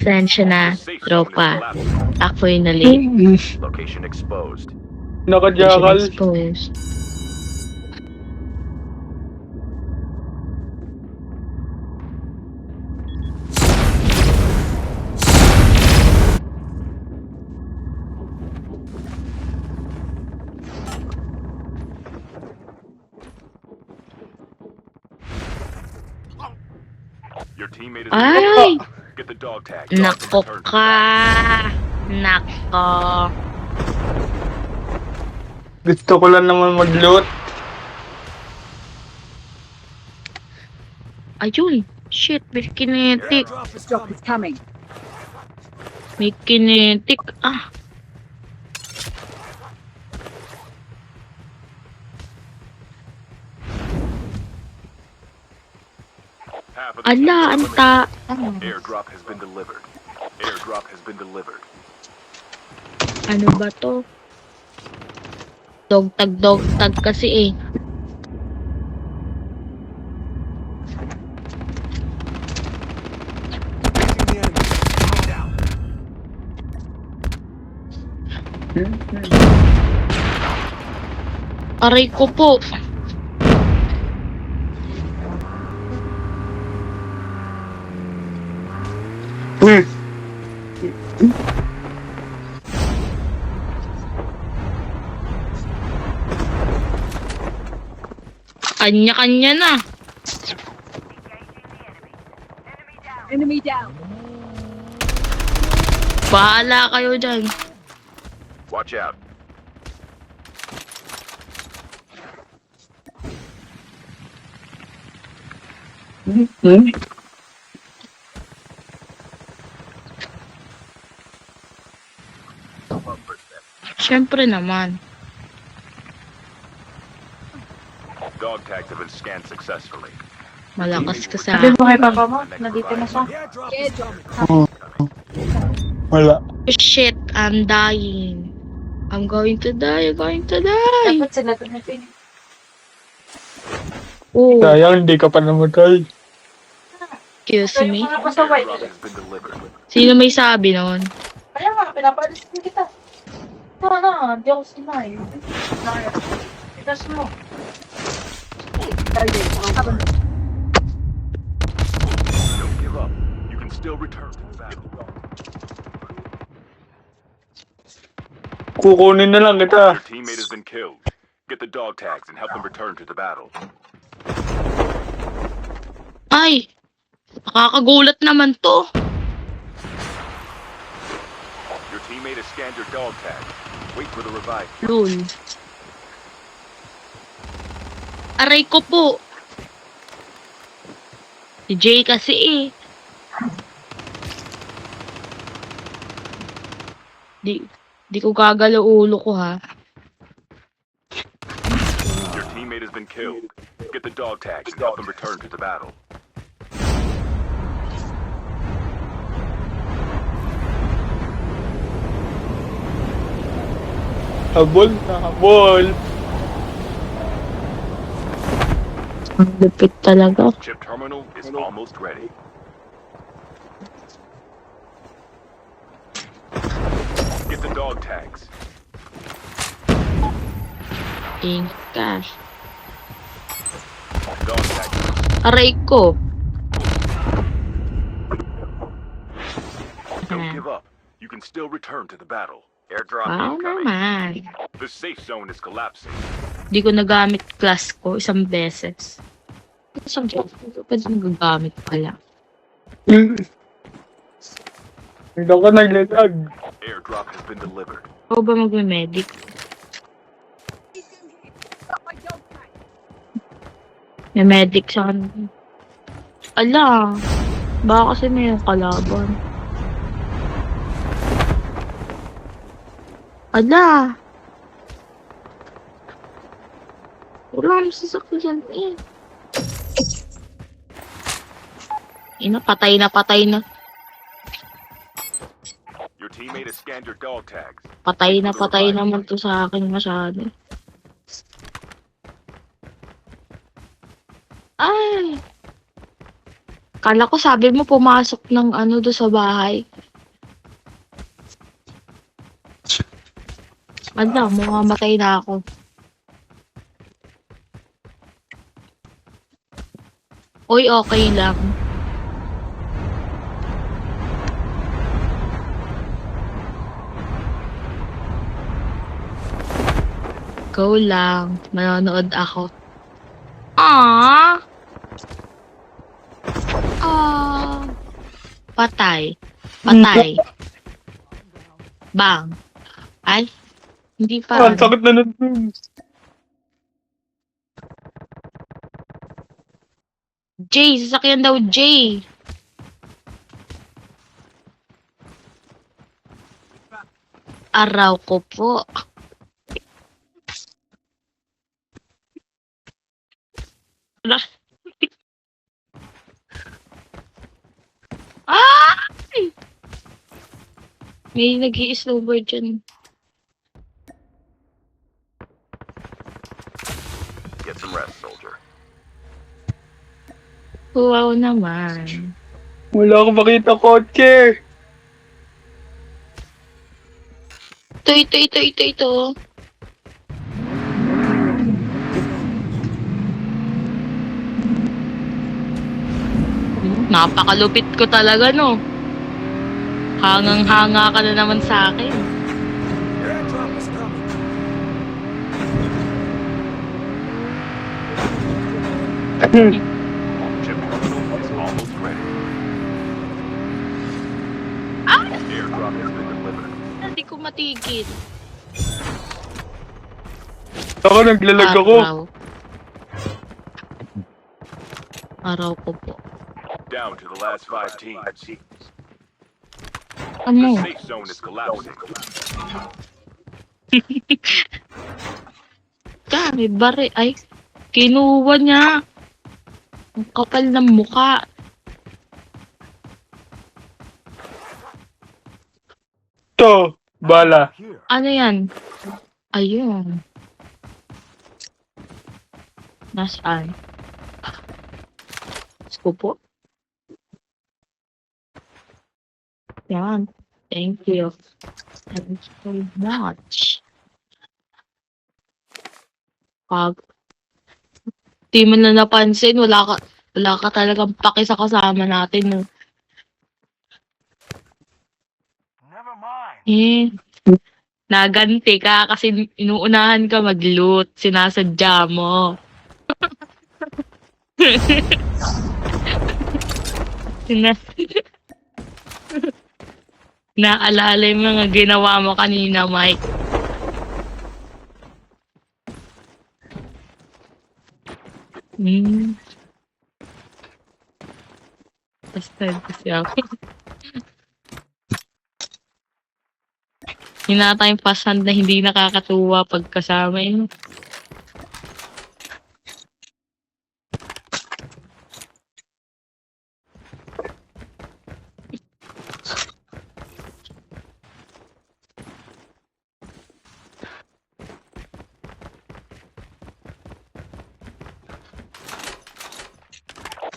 Sensya na, tropa. collapsing. Ako yung nalate. Location exposed. Nakajakal. Exposed. Teammate is Ay! Get the dog tag. Nako ka! Nako. Gusto ko lang naman mag-loot. Ayun! Shit, may kinetic. Drop is coming. May kinetic. Ah, ala, team ang is ta... eliminated. Airdrop has been delivered. Airdrop has been delivered. Ano ba to? Dog tag, dog tag kasi eh. Aray ko po. Hmm. Kanya-kanya na. Enemy down. Bahala kayo dyan. Watch out. Hmm? Siyempre naman. Dog tags have been scanned successfully. Malakas ka sa... Sabi mo kay papa mo, nandito na siya. Airdrop. Wala. Shit, I'm dying. I'm going to die, I'm going to die. Dapat sila doon na pin. Oh, Sayang, hindi ka pa namatay. excuse me. Sino may sabi noon? kaya nga, pinapalis din kita. No, no, di ako sinay. Itas mo. Don't give up. You can still return to the battle. Kukunin na lang kita. Your teammate has been killed. Get the dog tags and help them return to the battle. Ay, nakakagulat naman to. Teammate has scanned your dog tag. Wait for the revive. Lul. Aray ko po. Si Jay kasi eh. Di, di ko gagalaw ulo ko ha. Your teammate has been killed. Get the dog tags and help them return to the battle. Habol na habol. Ang lupit talaga. Chip terminal is almost ready. Get the dog tags. Ingat ka. Dog tags. Aray ko. Don't give up. You can still return to the battle. Airdrop Wow incoming. naman. The safe zone is collapsing. Di ko nagamit class ko isang beses. Isang beses. Pwede nagagamit pala. Hindi ka naglatag. Airdrop has been delivered. Ako ba magme-medic? May medic sa kanila. Ala, baka kasi may kalaban. Ala! Wala naman sasakyan eh. Ina, patay na, patay na. Your teammate has scanned your dog tags. Patay na, patay naman to sa akin masyado. Ay! Kala ko sabi mo pumasok ng ano do sa bahay. Ano, mamamatay na ako. Uy, okay lang. Go lang. Manonood ako. Ah. Ah. Patay. Patay. Bang. Ay. Hindi pa. Ang sakit na nun. Jay, sasakyan daw Jay. Araw ko po. Ay! May nag snowboard dyan. Wow naman. Wala akong makita kotse. Ito, ito, ito, ito, ito. Napakalupit ko talaga, no? Hangang-hanga ka na naman sa akin. Chip Airdrop has been delivered. Hindi ko matigil. Ako naglalag ako. Araw. Araw ko po. Down to the last five teams. Ano? The safe zone is collapsing. Dami, bari. Ay, kinuha niya. Ang kapal ng muka. Ito. Bala. Ano yan? Ayun. Nasaan? Gusto po. Yan. Thank you. Thank you so much. Pag di mo na napansin, wala ka, wala ka talagang paki sa kasama natin. No? Eh, naganti ka kasi inuunahan ka mag-loot. Sinasadya mo. Sina Naalala yung mga ginawa mo kanina, Mike. Hmm. Basta kasi ako. Hinata yung pasand na hindi nakakatuwa pagkasama yun.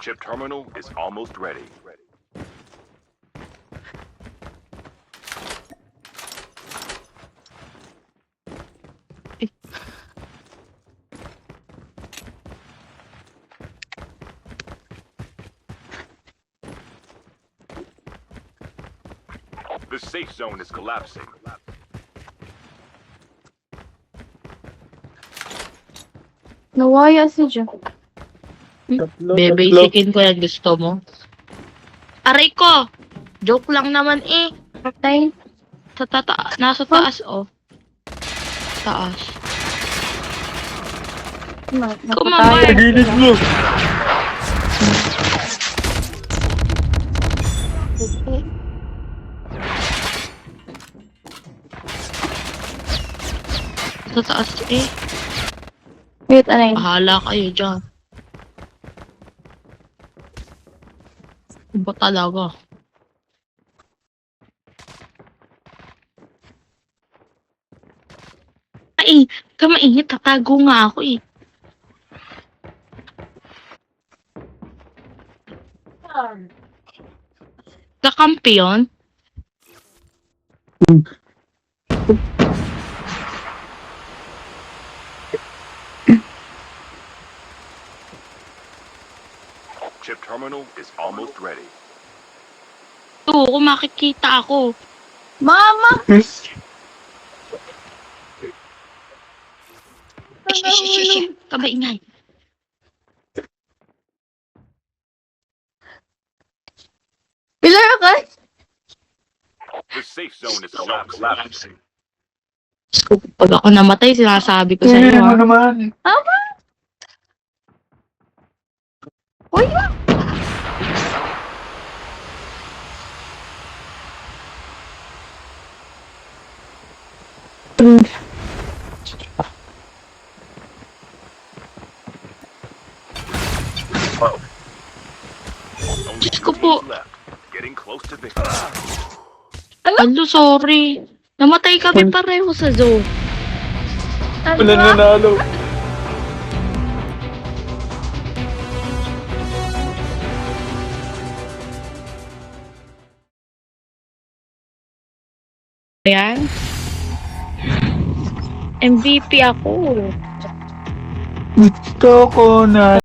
Chip terminal is almost ready. The safe zone is collapsing. Nawaya si Jo. Tatlo. Bebasikin ko yan gusto mo. Aray ko! Joke lang naman eh. Patay. Sa tata nasa taas oh. Taas. Ma- Kumamay. Sa gilid mo. Sa taas eh. Wait, ano yun? Bahala kayo dyan. Iba talaga. Ay, kamainit. Tatago nga ako eh. Kakampi yun? Chip terminal is almost ready. Oo, kung makikita ako. Mama! Shh, shh, shh, shh, shh. Kabaingay. Pilar ka? The safe zone is collapsing. Pag ako namatay, sinasabi ko sa mo ah. naman. Uy! Only Diyos ko po. teams left. Getting close to victory. Alo, sorry. Namatay kami pareho sa zoo. Ano? Wala nanalo. Ayan. MVP ako. Gusto ko na